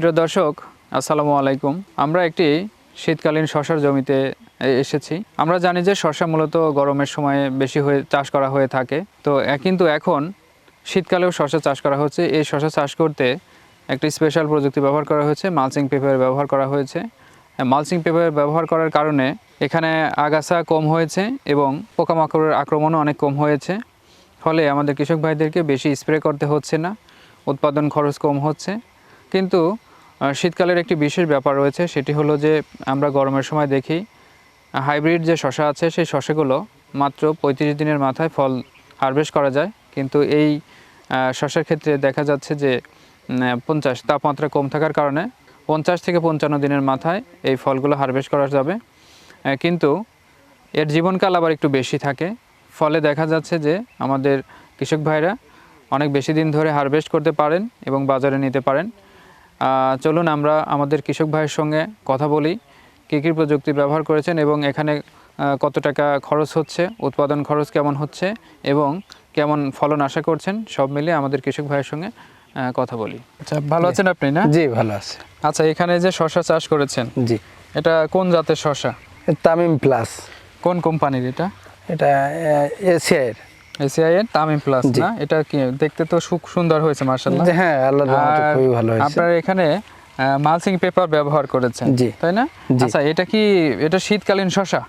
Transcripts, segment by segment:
প্রিয় দর্শক, আসসালামু আলাইকুম। আমরা একটি শীতকালীন শশার জমিতে এসেছি। আমরা জানি যে শশা মূলত গরমের সময়ে বেশি হয়ে চাষ করা হয়ে থাকে। তো কিন্তু এখন শীতকালেও শশা চাষ করা হচ্ছে। এই শশা চাষ করতে একটি স্পেশাল প্রযুক্তি ব্যবহার করা হয়েছে, মালচিং পেপার ব্যবহার করা হয়েছে। মালচিং পেপার ব্যবহার করার কারণে এখানে আগাছা কম হয়েছে এবং পোকামাকড়ের আক্রমণও অনেক কম হয়েছে। ফলে আমাদের কৃষক ভাইদেরকে বেশি স্প্রে করতে হচ্ছে না। উৎপাদন খরচ কম হচ্ছে। কিন্তু শীতকালের একটি বিশেষ ব্যাপার রয়েছে, সেটি হলো যে আমরা গরমের সময় দেখি, হাইব্রিড যে শশা আছে, সেই শশাগুলো মাত্র পঁয়ত্রিশ দিনের মাথায় ফল হারভেস্ট করা যায়। কিন্তু এই শশার ক্ষেত্রে দেখা যাচ্ছে যে পঞ্চাশ, তাপমাত্রা কম থাকার কারণে পঞ্চাশ থেকে পঞ্চান্ন দিনের মাথায় এই ফলগুলো হারভেস্ট করা যাবে। কিন্তু এর জীবনকাল আবার একটু বেশি থাকে। ফলে দেখা যাচ্ছে যে আমাদের কৃষক ভাইরা অনেক বেশি দিন ধরে হারভেস্ট করতে পারেন এবং বাজারে নিতে পারেন। চলুন আমরা আমাদের কৃষক ভাইয়ের সঙ্গে কথা বলি। কী কী প্রযুক্তি ব্যবহার করেছেন এবং এখানে কত টাকা খরচ হচ্ছে উৎপাদন খরচ কেমন হচ্ছে এবং কেমন ফলন আশা করছেন সব মিলিয়ে আমাদের কৃষক ভাইয়ের সঙ্গে কথা বলি। আচ্ছা ভালো আছেন আপনি না? জি ভালো আছে। আচ্ছা এখানে যে শশা চাষ করেছেন জি। এটা কোন জাতের শশা তামিম প্লাস। কোন কোম্পানির এটা? এটা এশিয়ার এসিআই এর তামিম প্লাস না? এটা কি দেখতে তো খুব সুন্দর হয়েছে হ্যাঁ আল্লাহ রহমতে খুবই ভালো হয়েছে। আপনার এখানে মালসিং পেপার ব্যবহার করেছেন জি। তাই না? আচ্ছা এটা কি এটা শীতকালীন শশা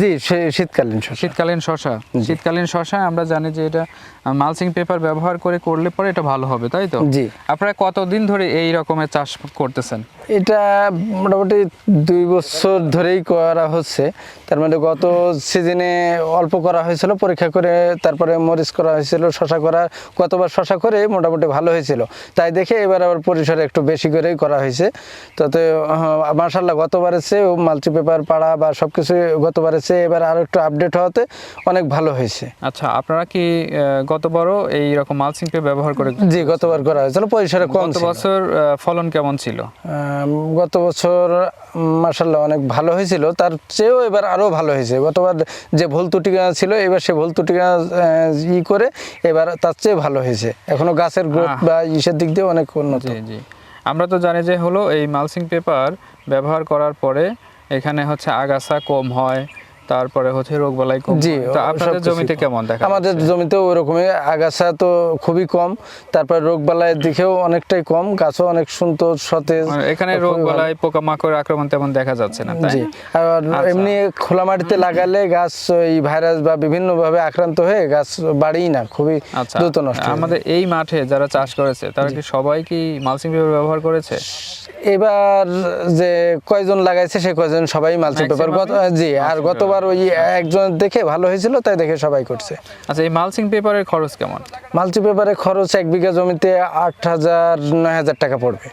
জি শীতকালীন শস্য শীতকালীন শশা। শীতকালীন শশা আমরা জানি যে এটা মালসিং পেপার ব্যবহার করে করলে পরে এটা ভালো হবে তাই তো? জি। আপনারা কতদিন ধরে এই রকমের চাষ করতেছেন? এটা মোটামুটি দুই বছর ধরেই করা হচ্ছে। তার মানে গত সিজনে অল্প করা হয়েছিল পরীক্ষা করে তারপরে মরিচ করা হয়েছিল শশা করা গতবার শশা করে মোটামুটি ভালো হয়েছিল। তাই দেখে এবার আবার পরিসরে একটু বেশি করেই করা হয়েছে। তাতে মার্শাল্লাহ গতবারের চেয়ে মাল্টি পেপার পাড়া বা সব কিছু গতবারের চেয়ে এবার আরও একটু আপডেট হওয়াতে অনেক ভালো হয়েছে। আচ্ছা আপনারা কি গতবারও এই রকম মালসিং পেপার ব্যবহার করে জি গতবার করা হয়েছিল পরিসরে কম গত বছর ফলন কেমন ছিল? গত বছর মার্শাল্লাহ অনেক ভালো হয়েছিল তার চেয়েও এবার আরও ভালো হয়েছে। গতবার যে ভুল ত্রুটিকা ছিল এবার সে ভুল ত্রুটিকা ই করে এবার তার চেয়ে ভালো হয়েছে। এখনও গাছের গ্রোথ বা ইসের দিক দিয়ে অনেক উন্নত। জি জি। আমরা তো জানি যে হলো এই মালসিং পেপার ব্যবহার করার পরে এখানে হচ্ছে আগাছা কম হয় তারপরে হচ্ছে রোগবালাই কম জি, তো আপনাদের জমিতে কেমন দেখা আমাদের? জমিতেও ওরকমই আগাছা তো খুবই কম তারপর রোগ বালাইয়ের দিকেও অনেকটাই কম গাছও অনেক সুন্দর সতেজ মানে এখানে খুবই ভালো। রোগবালাই পোকামাকড় আক্রমণ তেমন দেখা যাচ্ছে না জি আর আচ্ছা। এমনি খোলা মাটিতে লাগালে গাছ এই ভাইরাস বা বিভিন্ন ভাবে আক্রান্ত হয়ে গাছ বাড়েই না খুবই আচ্ছা দ্রুত নষ্ট আমাদের এই মাঠে যারা চাষ করেছে তারা কি সবাই কি মালসিং পেপার ব্যবহার করেছে এবার যে কয়জন লাগাইছে সে কয়জন সবাই মালচি পেপার গত জি আর গতবার ওই একজন দেখে ভালো হয়েছিল তাই দেখে সবাই করছে। আচ্ছা এই মালচিং পেপারের খরচ কেমন? মালচিং পেপারে খরচ এক বিঘা জমিতে আট হাজার নয় হাজার টাকা পড়বে।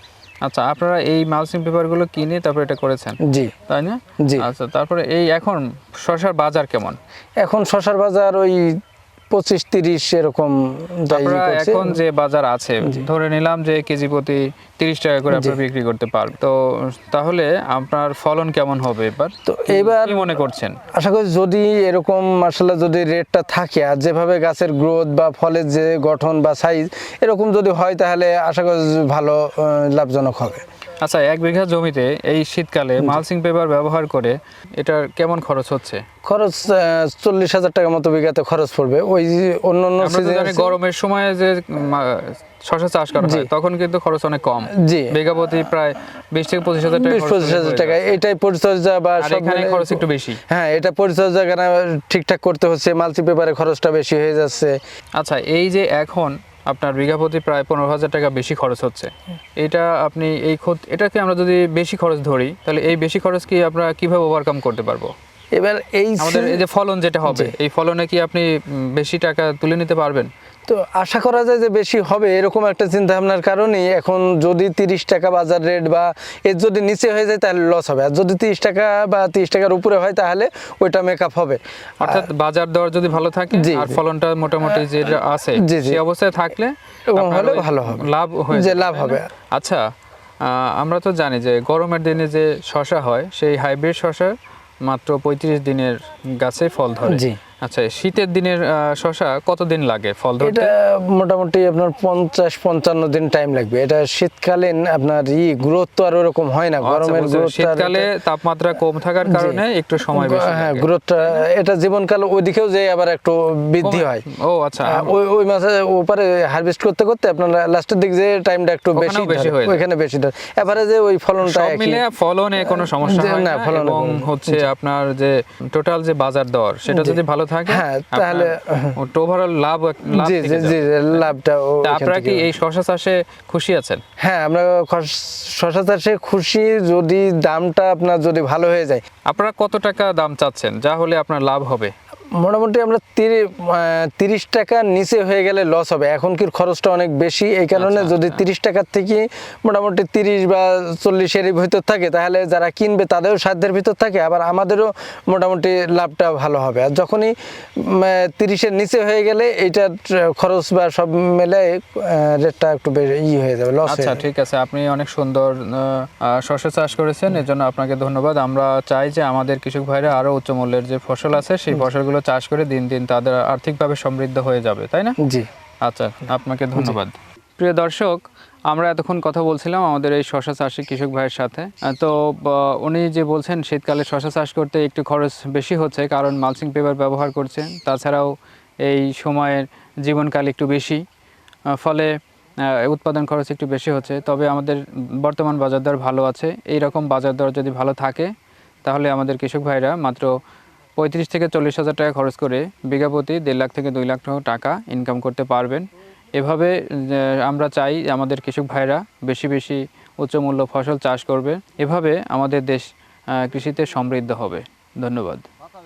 আচ্ছা আপনারা এই মালসিং পেপারগুলো কিনে তারপরে এটা করেছেন? জি। তাই না? জি। আচ্ছা তারপরে এই এখন শশার বাজার কেমন? এখন শশার বাজার ওই পঁচিশ তিরিশ এরকম। এখন যে বাজার আছে ধরে নিলাম যে কেজি প্রতি তিরিশ টাকা করে আপনারা বিক্রি করতে পারবেন। তো তাহলে আপনার ফলন কেমন হবে এবার? তো এবার মনে করছেন? আশা করি যদি এরকম মার্শাল্লাহ যদি রেটটা থাকে আর যেভাবে গাছের গ্রোথ বা ফলের যে গঠন বা সাইজ এরকম যদি হয় তাহলে আশা করি ভালো লাভজনক হবে। আচ্ছা এক বিঘা জমিতে এই শীতকালে মালসিং পেপার ব্যবহার করে এটার কেমন খরচ হচ্ছে? খরচ চল্লিশ হাজার টাকার মতো বিঘাতে খরচ পড়বে। ওই অন্য অন্য গরমের সময় যে শশা চাষ করা হয় তখন কিন্তু খরচ অনেক কম। জি। বিঘা প্রতি প্রায় বিশ থেকে পঁচিশ হাজার টাকা বিশ পঁচিশ হাজার টাকা। এটাই পরিচর্যা বা এখানে মিলে- খরচ একটু বেশি। হ্যাঁ এটা পরিচর্যা কেন ঠিকঠাক করতে হচ্ছে? মাল্টি পেপারে খরচটা বেশি হয়ে যাচ্ছে। আচ্ছা এই যে এখন আপনার বিঘা প্রতি প্রায় পনেরো হাজার টাকা বেশি খরচ হচ্ছে। এটা আপনি এই খোদ এটাকে আমরা যদি বেশি খরচ ধরি তাহলে এই বেশি খরচ কি আমরা কীভাবে ওভারকাম করতে পারব? এবার এই আমাদের এই যে ফলন যেটা হবে এই ফলনে কি আপনি বেশি টাকা তুলে নিতে পারবেন? তো আশা করা যায় যে বেশি হবে এরকম একটা চিন্তা ভাবনার কারণে এখন যদি তিরিশ টাকা বাজার রেট বা এর যদি নিচে হয়ে যায় তাহলে লস হবে আর যদি তিরিশ টাকা বা তিরিশ টাকার উপরে হয় তাহলে ওইটা মেকআপ হবে অর্থাৎ বাজার দর যদি ভালো থাকে জি, আর ফলনটা মোটামুটি যে আছে জি, জি। সেই অবস্থায় থাকলে হলে ভালো হবে। লাভ হয়ে যে লাভ হবে। আচ্ছা আমরা তো জানি যে গরমের দিনে যে শশা হয় সেই হাইব্রিড শশা মাত্র পঁয়ত্রিশ দিনের গাছে ফল ধরে জি। আচ্ছা শীতের দিনের শশা কতদিন লাগে ফল ধরতে? এটা মোটামুটি আপনার পঞ্চাশ পঞ্চান্ন দিন টাইম লাগবে। এটা শীতকালীন আপনার ই গ্রোথ তো আর ওরকম হয় না আচ্ছা, গরমের গ্রোথ শীতকালে তারপমাত্রা কম থাকার কারণে একটু সময় বেশি হ্যাঁ। গ্রোথটা এটা জীবনকাল ওইদিকেও যে আবার একটু বৃদ্ধি হয়। ও আচ্ছা। ওই ওই মাসে ওপারে হারভেস্ট করতে করতে আপনার লাস্টের দিক যে টাইমটা একটু বেশি হয়ে। ওইখানে বেশি ধরে। এভারেজে ওই ফলনটা সব মিলে ফলনে কোনো সমস্যা হয় না, ফলন হচ্ছে আপনার যে টোটাল যে বাজার দর সেটা যদি ভালো থাকে হ্যাঁ, তাহলে- ওভারঅল লাভ জি জি জি লাভটা আপনারা কি এই শশা চাষে খুশি আছেন? হ্যাঁ আমরা শশা চাষে খুশি যদি দামটা আপনার যদি ভালো হয়ে যায়। আপনারা কত টাকা দাম চাচ্ছেন? যা হলে আপনার লাভ হবে। মোটামুটি আমরা তিরি- তিরিশ টাকার নিচে হয়ে গেলে লস হবে। এখন কি খরচটা অনেক বেশি। এই কারণে আচ্ছা, যদি আচ্ছা। তিরিশ টাকার থেকে মোটামুটি তিরিশ বা চল্লিশের ভিতর থাকে তাহলে যারা কিনবে তাদেরও সাধ্যের ভিতর থাকে আবার আমাদেরও মোটামুটি লাভটা ভালো হবে। আর যখনই তিরিশের নিচে হয়ে গেলে এইটার খরচ বা সব মিলে রেটটা একটু বেশি ই হয়ে যাবে লস আচ্ছা ঠিক আছে। আপনি অনেক সুন্দর শস্য চাষ করেছেন এর জন্য আপনাকে ধন্যবাদ। আমরা চাই যে আমাদের কৃষক ভাইরা আরও উচ্চ মূল্যের যে ফসল আছে সেই ফসলগুলো চাষ করে দিন দিন তাদের আর্থিকভাবে সমৃদ্ধ হয়ে যাবে তাই না? জি। আচ্ছা আপনাকে ধন্যবাদ। প্রিয় দর্শক আমরা এতক্ষণ কথা বলছিলাম আমাদের এই শশা চাষি কৃষক ভাইয়ের সাথে। তো উনি যে বলছেন শীতকালে শশা চাষ করতে একটু খরচ বেশি হচ্ছে কারণ মালচিং পেপার ব্যবহার করছেন। তাছাড়াও এই সময়ের জীবনকাল একটু বেশি ফলে উৎপাদন খরচ একটু বেশি হচ্ছে। তবে আমাদের বর্তমান বাজার দর ভালো আছে। এই রকম বাজার দর যদি ভালো থাকে তাহলে আমাদের কৃষক ভাইরা মাত্র পঁয়ত্রিশ থেকে চল্লিশ হাজার টাকা খরচ করে বিঘা প্রতি দেড় লাখ থেকে দুই লাখ টাকা ইনকাম করতে পারবেন। এভাবে আমরা চাই আমাদের কৃষক ভাইরা বেশি বেশি উচ্চমূল্য ফসল চাষ করবে। এভাবে আমাদের দেশ কৃষিতে সমৃদ্ধ হবে। ধন্যবাদ।